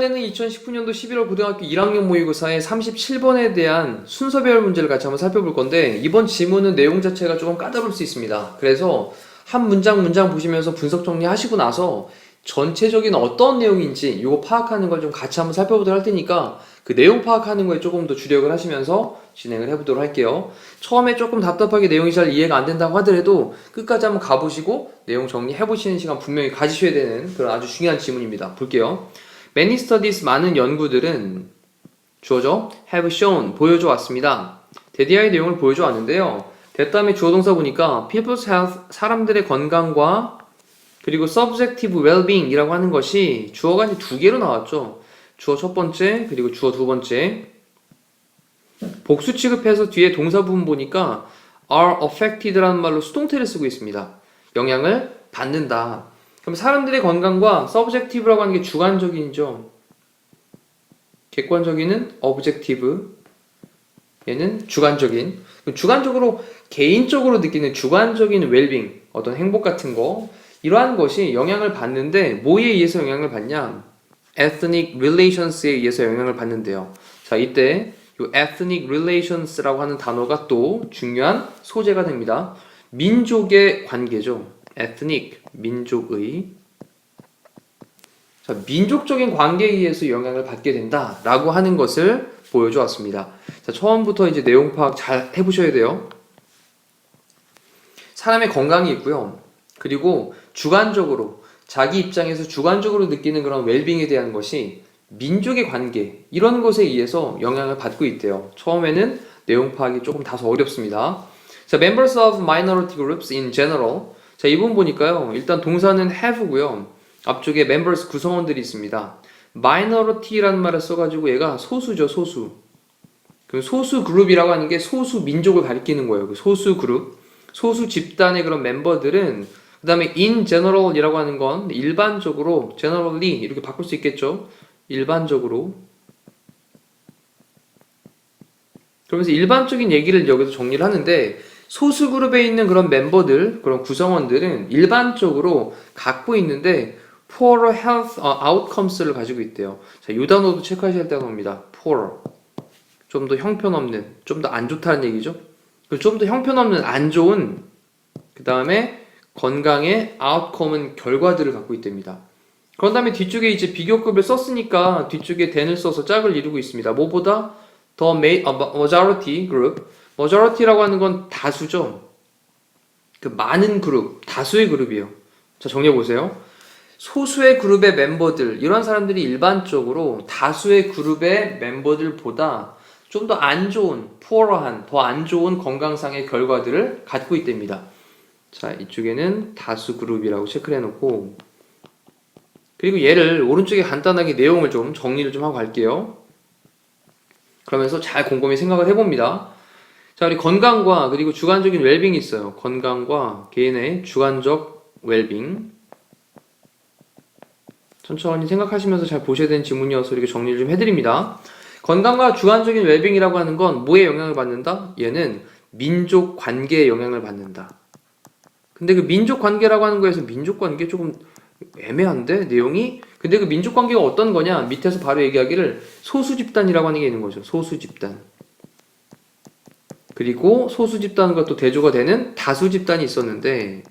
시간에는 2019년도 11월 고등학교 1학년 모의고사의 37번에 대한 순서별 문제를 같이 한번 살펴볼 건데 이번 지문은 내용 자체가 조금 까다로울 수 있습니다. 그래서 한 문장 문장 보시면서 분석 정리하시고 나서 전체적인 어떤 내용인지 이거 파악하는 걸 좀 같이 한번 살펴보도록 할 테니까 그 내용 파악하는 거에 조금 더 주력을 하시면서 진행을 해보도록 할게요. 처음에 조금 답답하게 내용이 잘 이해가 안 된다고 하더라도 끝까지 한번 가보시고 내용 정리해보시는 시간 분명히 가지셔야 되는 그런 아주 중요한 지문입니다. 볼게요. Many studies 많은 연구들은 주어져 have shown 보여줘 왔습니다. 대디아의 내용을 보여줘 왔는데요. 대다음에 주어 동사 보니까 people's health 사람들의 건강과 그리고 subjective well-being이라고 하는 것이 주어가 이제 두 개로 나왔죠. 주어 첫 번째 그리고 주어 두 번째 복수 취급해서 뒤에 동사 부분 보니까 are affected라는 말로 수동태를 쓰고 있습니다. 영향을 받는다. 그럼 사람들의 건강과 subjective라고 하는 게 주관적인죠. 객관적인은 objective. 얘는 주관적인. 주관적으로 개인적으로 느끼는 주관적인 well-being, 어떤 행복 같은 거 이러한 것이 영향을 받는데 뭐에 의해서 영향을 받냐? ethnic relations에 의해서 영향을 받는데요. 자, 이때 이 ethnic relations라고 하는 단어가 또 중요한 소재가 됩니다. 민족의 관계죠. ethnic 민족의 자, 민족적인 관계에 의해서 영향을 받게 된다라고 하는 것을 보여줘 왔습니다. 자, 처음부터 이제 내용 파악 잘 해보셔야 돼요. 사람의 건강이 있고요. 그리고 주관적으로 자기 입장에서 주관적으로 느끼는 그런 웰빙에 대한 것이 민족의 관계 이런 것에 의해서 영향을 받고 있대요. 처음에는 내용 파악이 조금 다소 어렵습니다. 자, members of minority groups in general. 자, 이 부분 보니까요. 일단 동사는 have고요. 앞쪽에 members 구성원들이 있습니다. minority라는 말을 써가지고 얘가 소수죠, 소수. 그 소수 그룹이라고 하는 게 소수 민족을 가리키는 거예요. 그 소수 그룹, 소수 집단의 그런 멤버들은 그 다음에 in general이라고 하는 건 일반적으로 generally 이렇게 바꿀 수 있겠죠. 일반적으로 그러면서 일반적인 얘기를 여기서 정리를 하는데 소수 그룹에 있는 그런 멤버들, 그런 구성원들은 일반적으로 갖고 있는데 poor health outcomes를 가지고 있대요. 자, 이 단어도 체크하셔야 할 단어입니다. poor. 좀 더 형편없는, 좀 더 안 좋다는 얘기죠. 좀더 형편없는 안 좋은 그 다음에 건강의 outcome은 결과들을 갖고 있답니다. 그런 다음에 뒤쪽에 이제 비교급을 썼으니까 뒤쪽에 then을 써서 짝을 이루고 있습니다. 뭐보다 더 ma- 아, majority group, majority라고 하는 건 다수죠. 그 많은 그룹, 다수의 그룹이에요. 자 정리해 보세요. 소수의 그룹의 멤버들 이런 사람들이 일반적으로 다수의 그룹의 멤버들보다 좀 더 안 좋은, 포어한, 더 안 좋은 건강상의 결과들을 갖고 있답니다. 자, 이쪽에는 다수 그룹이라고 체크를 해놓고 그리고 얘를 오른쪽에 간단하게 내용을 좀 정리를 좀 하고 갈게요. 그러면서 잘 곰곰이 생각을 해봅니다. 자, 우리 건강과 그리고 주관적인 웰빙이 있어요. 건강과 개인의 주관적 웰빙. 천천히 생각하시면서 잘 보셔야 되는 지문이어서 이렇게 정리를 좀 해드립니다. 건강과 주관적인 웰빙이라고 하는 건 뭐에 영향을 받는다? 얘는 민족 관계에 영향을 받는다. 근데 그 민족 관계라고 하는 거에서 민족 관계 조금 애매한데 내용이? 근데 그 민족 관계가 어떤 거냐? 밑에서 바로 얘기하기를 소수 집단이라고 하는 게 있는 거죠. 소수 집단. 그리고 소수 집단과 또 대조가 되는 다수 집단이 있었는데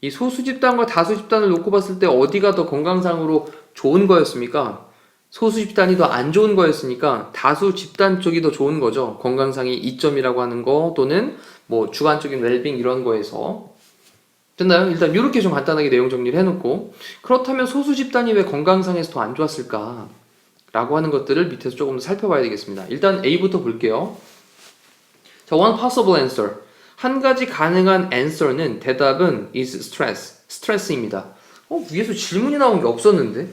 이 소수 집단과 다수 집단을 놓고 봤을 때 어디가 더 건강상으로 좋은 거였습니까? 소수 집단이 더 안 좋은 거였으니까 다수 집단 쪽이 더 좋은 거죠. 건강상의 이점이라고 하는 거 또는 뭐 주관적인 웰빙 이런 거에서 됐나요? 일단 이렇게 좀 간단하게 내용 정리를 해놓고 그렇다면 소수 집단이 왜 건강상에서 더 안 좋았을까? 라고 하는 것들을 밑에서 조금 더 살펴봐야 되겠습니다. 일단 A부터 볼게요. 자, one possible answer. 한 가지 가능한 answer는 대답은 is stress. 스트레스입니다. 어, 위에서 질문이 나온 게 없었는데?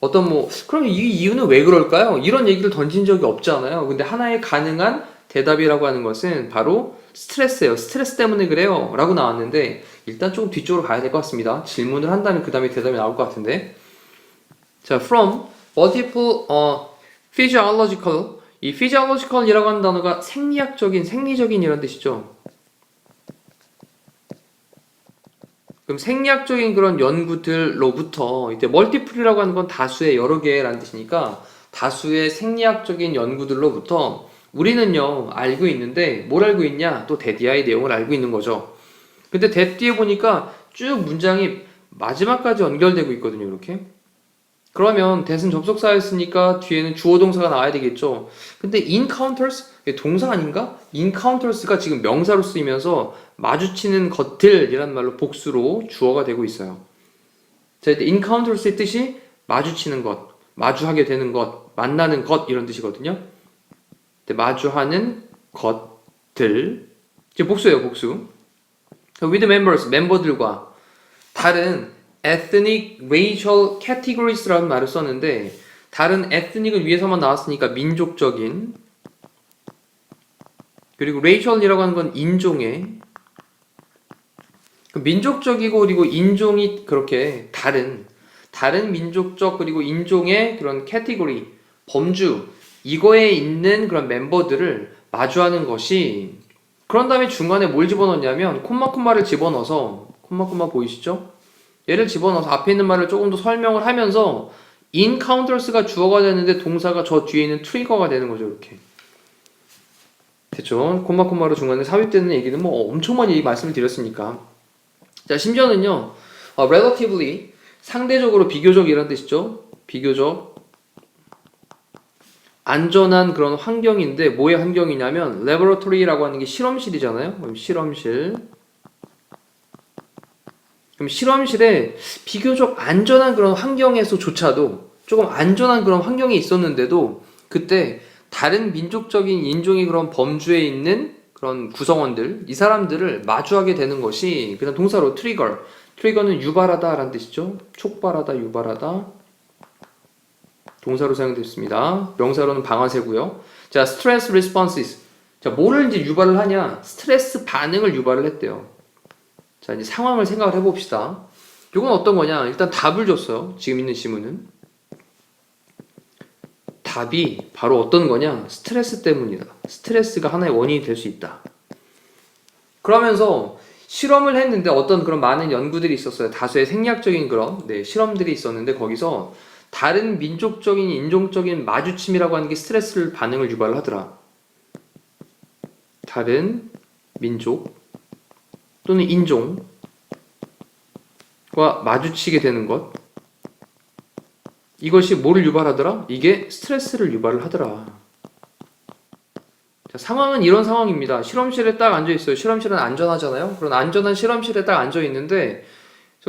어떤 뭐, 그럼 이 이유는 왜 그럴까요? 이런 얘기를 던진 적이 없잖아요. 근데 하나의 가능한 대답이라고 하는 것은 바로 스트레스예요. 스트레스 때문에 그래요. 라고 나왔는데, 일단 조금 뒤쪽으로 가야 될 것 같습니다. 질문을 한다면 그 다음에 대답이 나올 것 같은데. 자, from multiple 어, physiological 이 physiological이라고 하는 단어가 생리학적인, 생리적인 이런 뜻이죠. 그럼 생리학적인 그런 연구들로부터 이제 멀티플이라고 하는 건 다수의 여러 개라는 뜻이니까 다수의 생리학적인 연구들로부터 우리는요 알고 있는데 뭘 알고 있냐 또 데디아의 내용을 알고 있는 거죠. 근데 대 뒤에 보니까 쭉 문장이 마지막까지 연결되고 있거든요 이렇게. 그러면 대신 접속사였으니까 뒤에는 주어 동사가 나와야 되겠죠. 근데 encounters 동사 아닌가? encounters가 지금 명사로 쓰이면서 마주치는 것들이라는 말로 복수로 주어가 되고 있어요. 자, 이때 encounters의 뜻이 마주치는 것, 마주하게 되는 것, 만나는 것 이런 뜻이거든요. 근데 마주하는 것들 이제 복수예요, 복수. with members 멤버들과 다른 ethnic, racial categories라는 말을 썼는데 다른 ethnic을 위해서만 나왔으니까 민족적인 그리고 racial이라고 하는 건 인종의 그 민족적이고 그리고 인종이 그렇게 다른 다른 민족적 그리고 인종의 그런 캐티고리 범주 이거에 있는 그런 멤버들을 마주하는 것이 그런 다음에 중간에 뭘 집어넣냐면 콤마 콤마를 집어넣어서 콤마 콤마 보이시죠? 얘를 집어넣어서 앞에 있는 말을 조금 더 설명을 하면서 encounters가 주어가 되는데 동사가 저 뒤에 있는 trigger가 되는 거죠 이렇게 됐죠? 콤마 콤마로 중간에 삽입되는 얘기는 뭐 엄청 많이 말씀을 드렸으니까 자 심지어는요 어, relatively 상대적으로 비교적 이란 뜻이죠 비교적 안전한 그런 환경인데 뭐의 환경이냐면 laboratory라고 하는 게 실험실이잖아요. 그럼 실험실. 그럼 실험실에 비교적 안전한 그런 환경에서조차도 조금 안전한 그런 환경이 있었는데도 그때 다른 민족적인 인종의 그런 범주에 있는 그런 구성원들 이 사람들을 마주하게 되는 것이 그냥 동사로 트리거 트리거는 유발하다라는 뜻이죠. 촉발하다 유발하다 동사로 사용됐습니다 명사로는 방아쇠고요 자 스트레스 리스폰시스 자 뭐를 이제 유발을 하냐 스트레스 반응을 유발을 했대요 자, 이제 상황을 생각을 해봅시다. 이건 어떤 거냐? 일단 답을 줬어요. 지금 있는 지문은. 답이 바로 어떤 거냐? 스트레스 때문이다. 스트레스가 하나의 원인이 될 수 있다. 그러면서 실험을 했는데 어떤 그런 많은 연구들이 있었어요. 다수의 생리학적인 그런 네, 실험들이 있었는데 거기서 다른 민족적인 인종적인 마주침이라고 하는 게 스트레스를 반응을 유발을 하더라. 다른 민족 또는 인종과 마주치게 되는 것 이것이 뭐를 유발하더라? 이게 스트레스를 유발을 하더라. 자, 상황은 이런 상황입니다. 실험실에 딱 앉아 있어요. 실험실은 안전하잖아요. 그런 안전한 실험실에 딱 앉아 있는데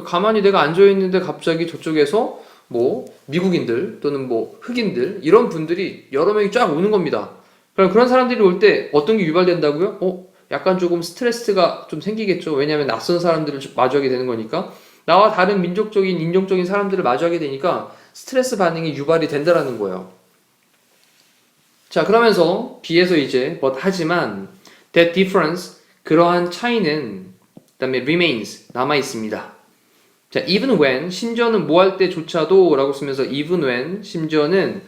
가만히 내가 앉아 있는데 갑자기 저쪽에서 뭐 미국인들 또는 뭐 흑인들 이런 분들이 여러 명이 쫙 오는 겁니다. 그럼 그런 사람들이 올 때 어떤 게 유발된다고요? 어, 약간 조금 스트레스가 좀 생기겠죠. 왜냐하면 낯선 사람들을 마주하게 되는 거니까. 나와 다른 민족적인, 인종적인 사람들을 마주하게 되니까 스트레스 반응이 유발이 된다라는 거예요. 자, 그러면서 B에서 이제 but 하지만 that difference 그러한 차이는 그다음에 remains 남아 있습니다. 자, even when 심지어는 뭐 할 때조차도라고 쓰면서 even when 심지어는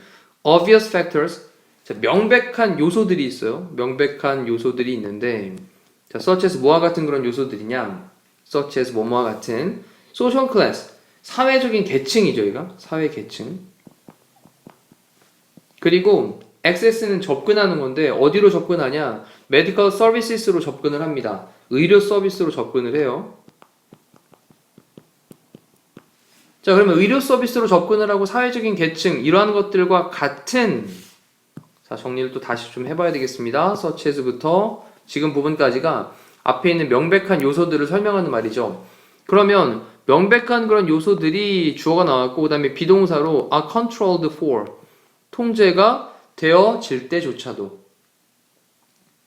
obvious factors 자, 명백한 요소들이 있어요. 명백한 요소들이 있는데 자, such as 뭐와 같은 그런 요소들이냐? such as 뭐뭐와 같은 social class 사회적인 계층이죠, 이가 사회 계층. 그리고 access는 접근하는 건데 어디로 접근하냐? medical services로 접근을 합니다. 의료 서비스로 접근을 해요. 자, 그러면 의료 서비스로 접근을 하고 사회적인 계층 이러한 것들과 같은 자, 정리를 또 다시 좀 해봐야 되겠습니다. 서치에서부터 지금 부분까지가 앞에 있는 명백한 요소들을 설명하는 말이죠. 그러면 명백한 그런 요소들이 주어가 나왔고 그 다음에 비동사로 are controlled for 통제가 되어질 때조차도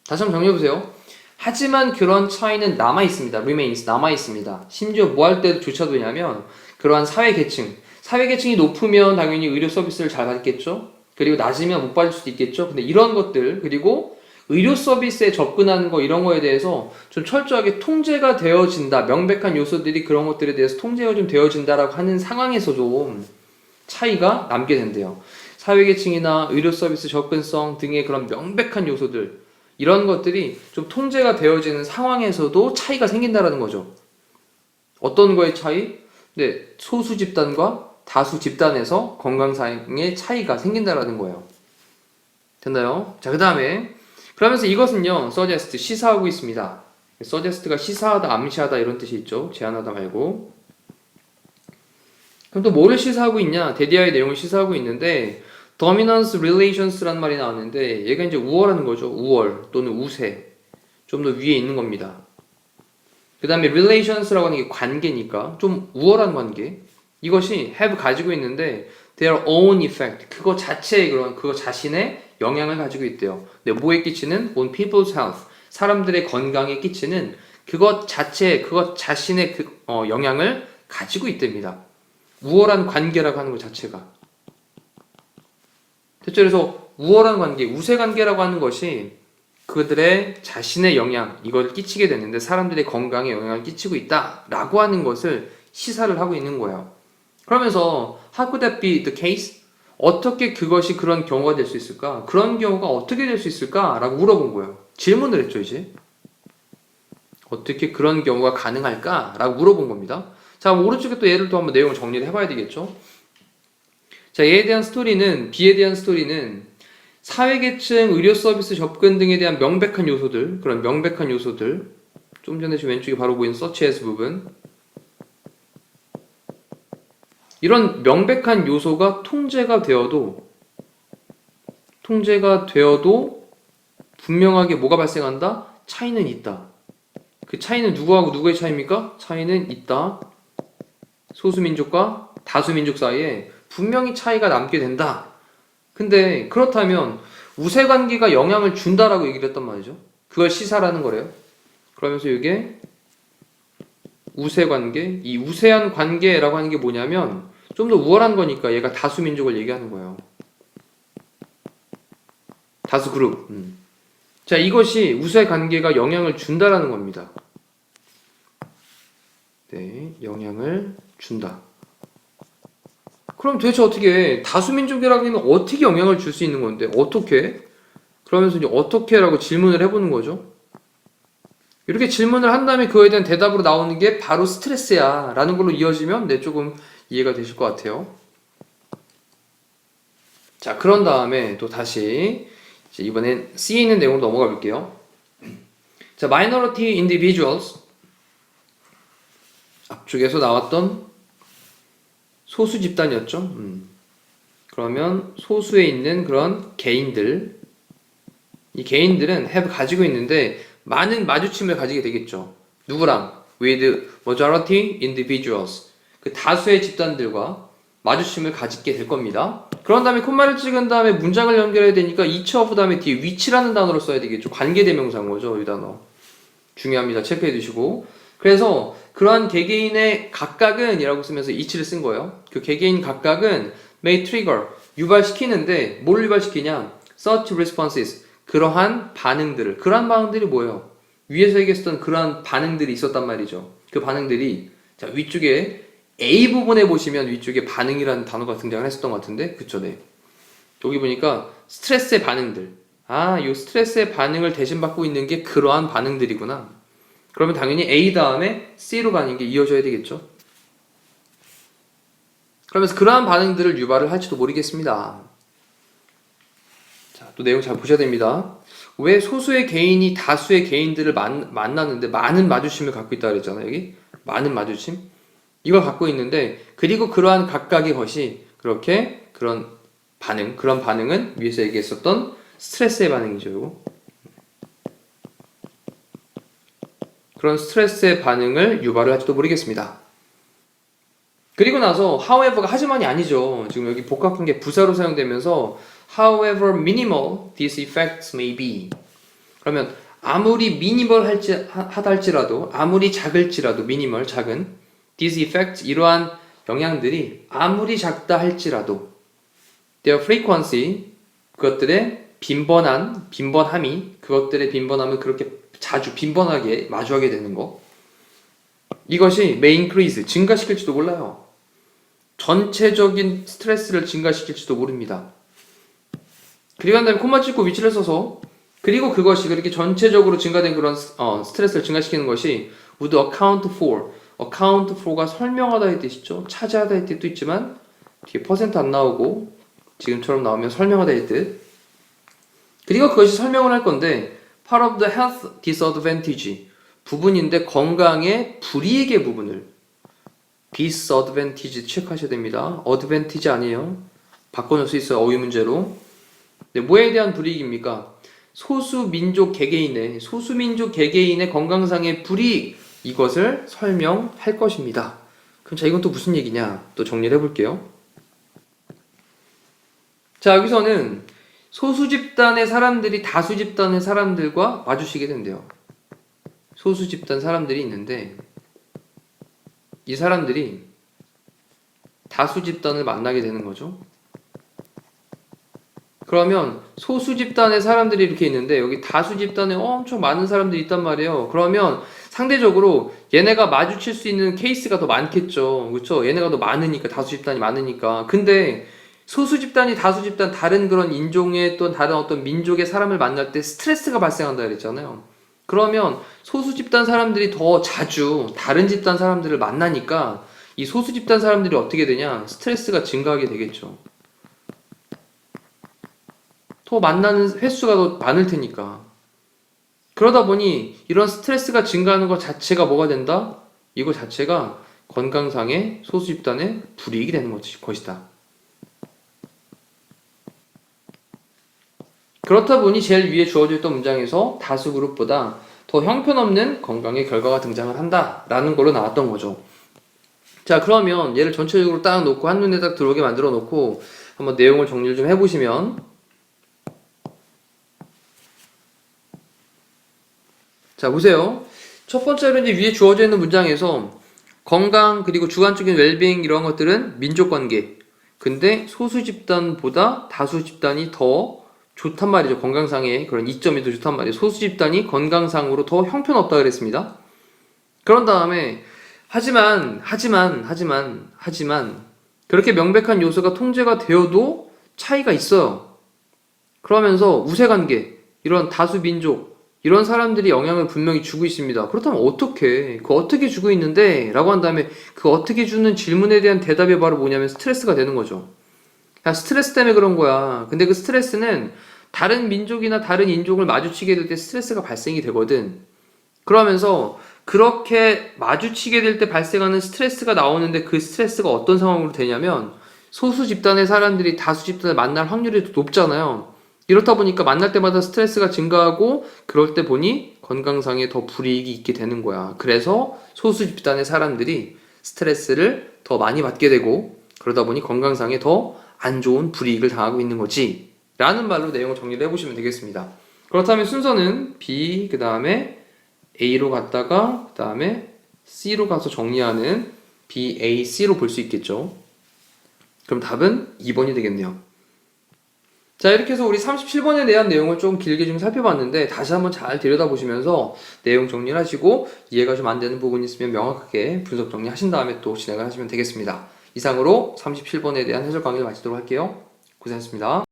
다시 한번 정리해 보세요. 하지만 그런 차이는 남아 있습니다. remains 남아 있습니다. 심지어 뭐 할 때조차도냐면 그러한 사회 계층 사회 계층이 높으면 당연히 의료 서비스를 잘 받겠죠. 그리고 낮으면 못 받을 수도 있겠죠. 근데 이런 것들 그리고 의료 서비스에 접근하는 거 이런 거에 대해서 좀 철저하게 통제가 되어진다. 명백한 요소들이 그런 것들에 대해서 통제가 좀 되어진다라고 하는 상황에서 좀 차이가 남게 된대요. 사회계층이나 의료 서비스 접근성 등의 그런 명백한 요소들 이런 것들이 좀 통제가 되어지는 상황에서도 차이가 생긴다라는 거죠. 어떤 거의 차이? 네, 소수 집단과 다수 집단에서 건강상의 차이가 생긴다라는 거예요. 됐나요? 자, 그 다음에 그러면서 이것은요, suggest 시사하고 있습니다. suggest가 시사하다, 암시하다 이런 뜻이 있죠. 제안하다 말고. 그럼 또 뭐를 시사하고 있냐? 데디아의 내용을 시사하고 있는데 dominance relations라는 말이 나왔는데 얘가 이제 우월하는 거죠. 우월 또는 우세. 좀 더 위에 있는 겁니다. 그 다음에 relations라고 하는 게 관계니까 좀 우월한 관계. 이것이 have 가지고 있는데 their own effect. 그거 자체의 그런 그거 자신의 영향을 가지고 있대요. 네, 뭐에 끼치는 on people's health. 사람들의 건강에 끼치는 그것 자체, 그것 자신의 그, 어, 영향을 가지고 있답니다. 우월한 관계라고 하는 것 자체가. 됐죠? 그래서 우월한 관계, 우세 관계라고 하는 것이 그들의 자신의 영향, 이걸 끼치게 되는데 사람들의 건강에 영향을 끼치고 있다라고 하는 것을 시사를 하고 있는 거예요. 그러면서 how could that be the case? 어떻게 그것이 그런 경우가 될 수 있을까? 그런 경우가 어떻게 될 수 있을까? 라고 물어본 거예요. 질문을 했죠, 이제. 어떻게 그런 경우가 가능할까? 라고 물어본 겁니다. 자, 오른쪽에 또 예를 또 한번 내용을 정리를 해봐야 되겠죠? 자, 얘에 대한 스토리는, B에 대한 스토리는 사회계층, 의료 서비스 접근 등에 대한 명백한 요소들, 그런 명백한 요소들, 좀 전에 지금 왼쪽에 바로 보이는 서치에스 부분, 이런 명백한 요소가 통제가 되어도, 통제가 되어도 분명하게 뭐가 발생한다? 차이는 있다. 그 차이는 누구하고 누구의 차이입니까? 차이는 있다. 소수민족과 다수민족 사이에 분명히 차이가 남게 된다. 근데 그렇다면 우세 관계가 영향을 준다라고 얘기를 했단 말이죠. 그걸 시사라는 거래요. 그러면서 이게 우세 관계, 이 우세한 관계라고 하는 게 뭐냐면 좀 더 우월한 거니까 얘가 다수 민족을 얘기하는 거예요. 다수 그룹. 음. 자, 이것이 우세 관계가 영향을 준다라는 겁니다. 네, 영향을 준다. 그럼 도대체 어떻게 다수민족이라고 하면 어떻게 영향을 줄 수 있는 건데 어떻게? 그러면서 이제 어떻게라고 질문을 해보는 거죠. 이렇게 질문을 한 다음에 그거에 대한 대답으로 나오는 게 바로 스트레스야 라는 걸로 이어지면 네 조금 이해가 되실 것 같아요. 자 그런 다음에 또 다시 이번엔 C에 있는 내용으로 넘어가 볼게요. 자 minority individuals 앞쪽에서 나왔던 소수 집단이었죠. 음. 그러면 소수에 있는 그런 개인들, 이 개인들은 have 가지고 있는데 많은 마주침을 가지게 되겠죠. 누구랑? with majority individuals. 그 다수의 집단들과 마주침을 가지게 될 겁니다. 그런 다음에 콤마를 찍은 다음에 문장을 연결해야 되니까 each of 다음에 뒤에 which라는 단어로 써야 되겠죠. 관계대명사인 거죠, 이 단어. 중요합니다. 체크해 두시고. 그래서 그러한 개개인의 각각은 이라고 쓰면서 each를 쓴 거예요. 그 개개인 각각은 may trigger 유발시키는데 뭘 유발시키냐? such responses 그러한 반응들을 그러한 반응들이 뭐예요? 위에서 얘기했었던 그러한 반응들이 있었단 말이죠. 그 반응들이 자 위쪽에 A 부분에 보시면 위쪽에 반응이라는 단어가 등장을 했었던 것 같은데 그쵸 네. 여기 보니까 스트레스의 반응들 아, 이 스트레스의 반응을 대신 받고 있는 게 그러한 반응들이구나. 그러면 당연히 A 다음에 C로 가는 게 이어져야 되겠죠. 그러면서 그러한 반응들을 유발을 할지도 모르겠습니다. 자, 또 내용 잘 보셔야 됩니다. 왜 소수의 개인이 다수의 개인들을 만, 만나는데 많은 마주침을 갖고 있다 그랬잖아요, 여기? 많은 마주침? 이걸 갖고 있는데, 그리고 그러한 각각의 것이 그렇게 그런 반응, 그런 반응은 위에서 얘기했었던 스트레스의 반응이죠, 이거. 그런 스트레스의 반응을 유발을 할지도 모르겠습니다. 그리고 나서 however가 하지만이 아니죠. 지금 여기 복합한 게 부사로 사용되면서 however minimal these effects may be. 그러면 아무리 미니멀 할지 하다 할지라도 아무리 작을지라도 미니멀 작은 these effects 이러한 영향들이 아무리 작다 할지라도 their frequency 그것들의 빈번한 빈번함이 그것들의 빈번함을 그렇게 자주 빈번하게 마주하게 되는 거 이것이 may increase 증가시킬지도 몰라요. 전체적인 스트레스를 증가시킬지도 모릅니다. 그리고 한 다음에 콤마 찍고 위치를 써서 그리고 그것이 그렇게 전체적으로 증가된 그런 어, 스트레스를 증가시키는 것이 would account for account for가 설명하다의 뜻이죠. 차지하다의 뜻도 있지만 뒤에 퍼센트 안 나오고 지금처럼 나오면 설명하다의 뜻. 그리고 그것이 설명을 할 건데 part of the health disadvantage 부분인데 건강의 불이익의 부분을 disadvantage 체크하셔야 됩니다. advantage 아니에요. 바꿔놓을 수 있어요. 어휘 문제로. 네, 뭐에 대한 불이익입니까? 소수 민족 개개인의 소수 민족 개개인의 건강상의 불이익 이것을 설명할 것입니다. 그럼 자 이건 또 무슨 얘기냐? 또 정리를 해볼게요. 자 여기서는 소수 집단의 사람들이 다수 집단의 사람들과 마주치게 된대요. 소수 집단 사람들이 있는데 이 사람들이 다수 집단을 만나게 되는 거죠. 그러면 소수 집단의 사람들이 이렇게 있는데 여기 다수 집단에 엄청 많은 사람들이 있단 말이에요. 그러면 상대적으로 얘네가 마주칠 수 있는 케이스가 더 많겠죠. 그렇죠? 얘네가 더 많으니까 다수 집단이 많으니까. 근데 소수 집단이 다수 집단 다른 그런 인종의 또 다른 어떤 민족의 사람을 만날 때 스트레스가 발생한다 그랬잖아요. 그러면 소수 집단 사람들이 더 자주 다른 집단 사람들을 만나니까 이 소수 집단 사람들이 어떻게 되냐? 스트레스가 증가하게 되겠죠. 더 만나는 횟수가 더 많을 테니까. 그러다 보니 이런 스트레스가 증가하는 것 자체가 뭐가 된다? 이거 자체가 건강상의 소수 집단의 불이익이 되는 것이- 것이다. 그렇다 보니 제일 위에 주어져 있던 문장에서 다수 그룹보다 더 형편없는 건강의 결과가 등장을 한다라는 걸로 나왔던 거죠. 자, 그러면 얘를 전체적으로 딱 놓고 한눈에 딱 들어오게 만들어 놓고 한번 내용을 정리를 좀 해보시면 자, 보세요. 첫 번째로 이제 위에 주어져 있는 문장에서 건강 그리고 주관적인 웰빙 이런 것들은 민족 관계. 근데 소수 집단보다 다수 집단이 더 좋단 말이죠. 건강상의 그런 이점이 더 좋단 말이에요. 소수 집단이 건강상으로 더 형편없다 그랬습니다. 그런 다음에 하지만 하지만 하지만 하지만 그렇게 명백한 요소가 통제가 되어도 차이가 있어요. 그러면서 우세관계 이런 다수 민족 이런 사람들이 영향을 분명히 주고 있습니다. 그렇다면 어떻게, 그 어떻게 주고 있는데? 라고 한 다음에 그 어떻게 주는 질문에 대한 대답이 바로 뭐냐면 스트레스가 되는 거죠. 야, 스트레스 때문에 그런 거야. 근데 그 스트레스는 다른 민족이나 다른 인종을 마주치게 될 때 스트레스가 발생이 되거든. 그러면서 그렇게 마주치게 될 때 발생하는 스트레스가 나오는데 그 스트레스가 어떤 상황으로 되냐면 소수 집단의 사람들이 다수 집단을 만날 확률이 더 높잖아요. 이렇다 보니까 만날 때마다 스트레스가 증가하고 그럴 때 보니 건강상에 더 불이익이 있게 되는 거야. 그래서 소수 집단의 사람들이 스트레스를 더 많이 받게 되고 그러다 보니 건강상에 더 안 좋은 불이익을 당하고 있는 거지. 라는 말로 내용을 정리를 해보시면 되겠습니다. 그렇다면 순서는 B, 그 다음에 A로 갔다가 그 다음에 C로 가서 정리하는 B, A, C로 볼 수 있겠죠. 그럼 답은 2번이 되겠네요. 자, 이렇게 해서 우리 37번에 대한 내용을 좀 길게 좀 살펴봤는데, 다시 한번 잘 들여다보시면서 내용 정리를 하시고, 이해가 좀 안 되는 부분이 있으면 명확하게 분석 정리하신 다음에 또 진행을 하시면 되겠습니다. 이상으로 37번에 대한 해설 강의를 마치도록 할게요. 고생하셨습니다.